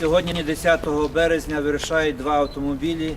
Сьогодні, 10 березня, вирушають два автомобілі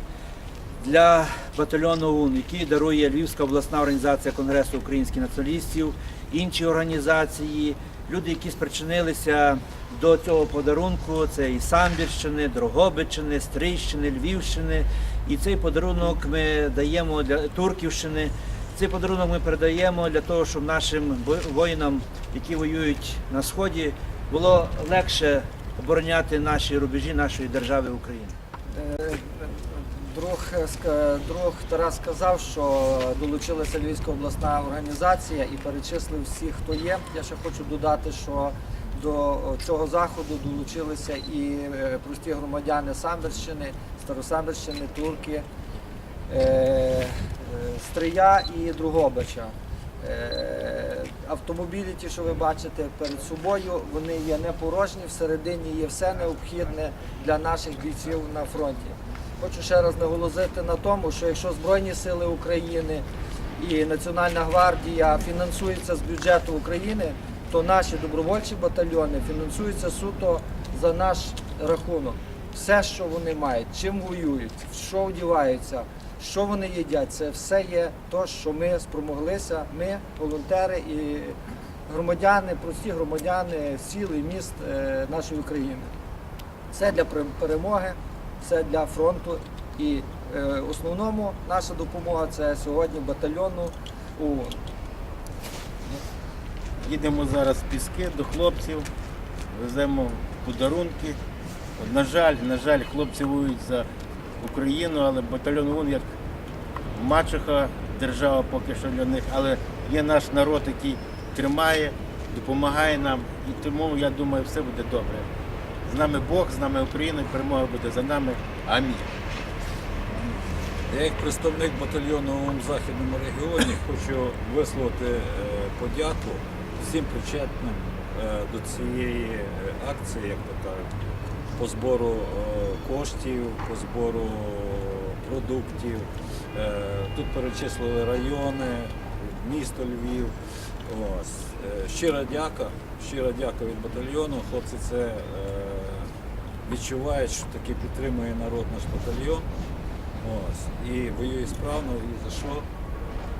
для батальйону УН, який дарує Львівська обласна організація Конгресу українських націоналістів, інші організації, люди, які спричинилися до цього подарунку. Це і Самбірщини, Дрогобичини, Стрийщини, Львівщини. І цей подарунок ми даємо для Турківщини. Цей подарунок ми передаємо для того, щоб нашим воїнам, які воюють на сході, було легше обороняти наші рубежі нашої держави України. Друг, друг Тарас сказав, що долучилася Львівська обласна організація і перечислив всіх, хто є. Я ще хочу додати, що до цього заходу долучилися і е, прості громадяни Самбірщини, Старосамбірщини, Турки, е, е, Стрия і Другобича. Е, Автомобілі, ті, що ви бачите перед собою, вони є не порожні, всередині є все необхідне для наших бійців на фронті. Хочу ще раз наголосити на тому, що якщо Збройні Сили України і Національна гвардія фінансуються з бюджету України, то наші добровольчі батальйони фінансуються суто за наш рахунок. Все, що вони мають, чим воюють, що вдіваються, що вони їдять, це все є те, що ми спромоглися, ми, волонтери і громадяни, прості громадяни сіл і міст е, нашої України. Це для перемоги, це для фронту. І е, основному наша допомога це сьогодні батальйону ООН. Їдемо зараз в піски до хлопців, веземо подарунки. На жаль, на жаль, хлопці воюють за Україну, але батальйон ОУН як мачеха держава поки що для них, але є наш народ, який тримає, допомагає нам. І тому я думаю, все буде добре. З нами Бог, з нами Україна, перемога буде за нами. Амінь. Я як представник батальйону ООН в Західному регіоні хочу висловити е, подяку всім причетним е, до цієї е, акції, як то кажуть, по збору е, коштів, по збору продуктів. Е, Тут перечислили райони, місто Львів. Ось. Е, Щира дяка, щира дяка від батальйону. Хлопці це е, відчувають, що таки підтримує народ наш батальйон. Ось. І воює справно, і за що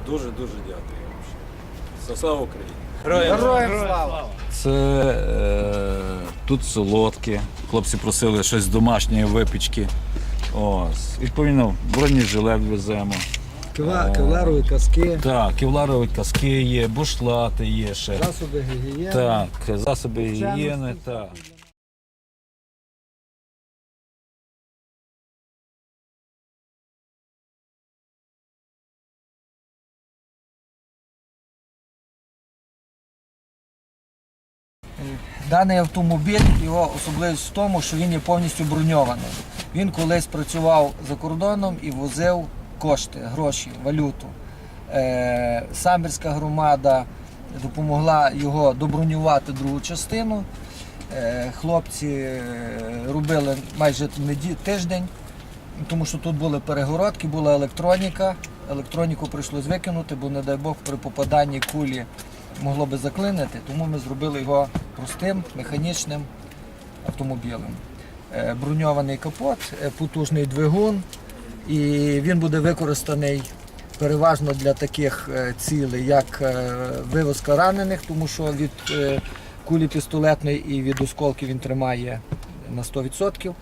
дуже-дуже дякую. За слава Україні! Героям Героям слава! Це е, тут солодке. Хлопці просили щось домашньої випічки. Ось. Відповідно, бронежилет веземо. Кевла- Кевларові казки, Так, кевларові каски є, бушлати є ще. засоби гігієни. Так, засоби гігієни, так. Даний автомобіль, його особливість в тому, що він є повністю броньований. Він колись працював за кордоном і возив кошти, гроші, валюту. Е, Самбірська громада допомогла його добронювати другу частину. Е, Хлопці е, робили майже тиждень, тому що тут були перегородки, була електроніка. Електроніку прийшлось викинути, бо, не дай Бог, при попаданні кулі могло би заклинити, тому ми зробили його простим механічним автомобілем. Е, Броньований капот, е, потужний двигун, і він буде використаний переважно для таких е, цілей, як вивозка ранених, тому що від кулі пістолетної і від осколків він тримає на 100%.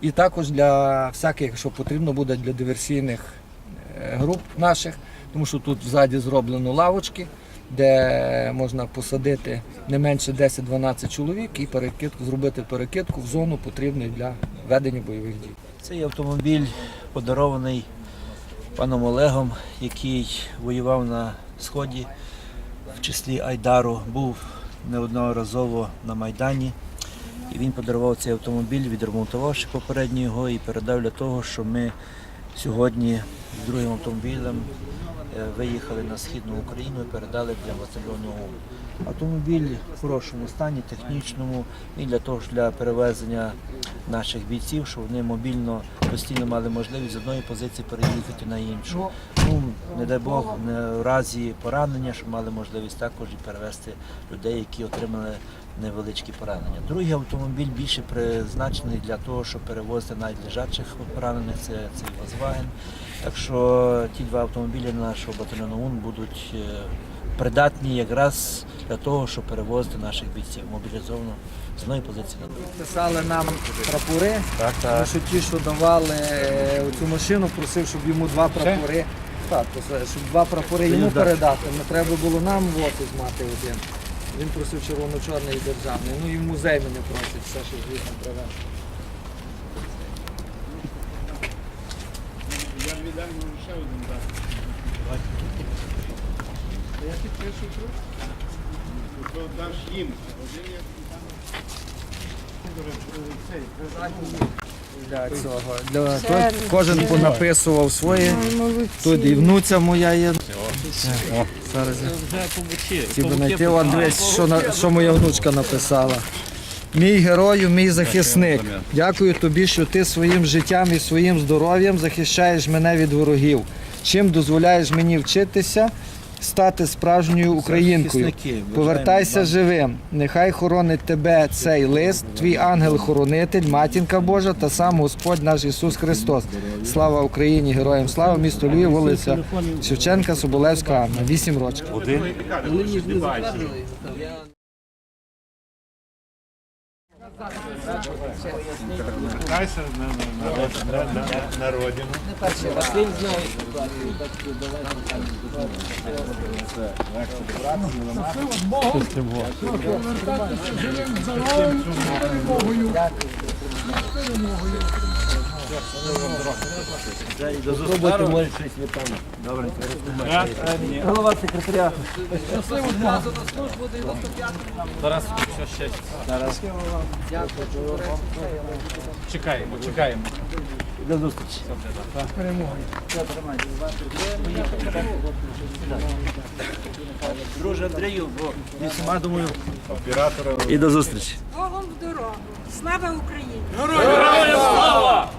І також для всяких, якщо потрібно буде для диверсійних груп наших, тому що тут ззаді зроблено лавочки, де можна посадити не менше 10-12 чоловік і перекидку, зробити перекидку в зону потрібну для ведення бойових дій. Цей автомобіль подарований паном Олегом, який воював на сході, в числі Айдару, був неодноразово на Майдані. І він подарував цей автомобіль, відремонтувавши попередньо його і передав для того, що ми сьогодні з другим автомобілем е, виїхали на східну Україну і передали для батальйону УМ. Автомобіль в хорошому стані, технічному, і для того ж для перевезення наших бійців, щоб вони мобільно постійно мали можливість з одної позиції переїхати на іншу. Ну, не дай Бог, в разі поранення, щоб мали можливість також і перевезти людей, які отримали невеличкі поранення. Другий автомобіль більше призначений для того, щоб перевозити навіть лежачих поранених, це цей Volkswagen. Так що ті два автомобілі нашого батальйону УН будуть е, придатні якраз для того, щоб перевозити наших бійців мобілізовано з одної позиції на другу. Писали нам прапори, Так, тому що ті, що давали е, цю машину, просив, щоб йому два прапори. Так, то щоб два прапори йому передати. Не треба було нам в офіс мати один. Він просив червоно-чорний і державний. Ну і в музей мене просить, все, що звісно привезти. Я віддам ще один дати. Я підпишу тут. Даш їм. Для цього. Для, ко- кожен понаписував своє. Тут і внуця моя є. О, зараз я хотів би знайти. От дивись, що, на, що моя внучка написала. Мій герою, мій захисник. Дякую тобі, що ти своїм життям і своїм здоров'ям захищаєш мене від ворогів. Чим дозволяєш мені вчитися, стати справжньою українкою. Повертайся живим. Нехай хоронить тебе цей лист, твій ангел-хоронитель, матінка Божа та сам Господь наш Ісус Христос. Слава Україні, героям слава, місто Львів, вулиця Шевченка, Соболевська, Анна. Вісім років. Кайся на, на, на, на, на на родину. Спробуйте, може, щось ви там. Добре. Голова секретаря. Чекаємо, чекаємо. До зустрічі. Друже Андрію, бо всіма думаю. І до зустрічі. Богом в дорогу. Слава Україні! Слава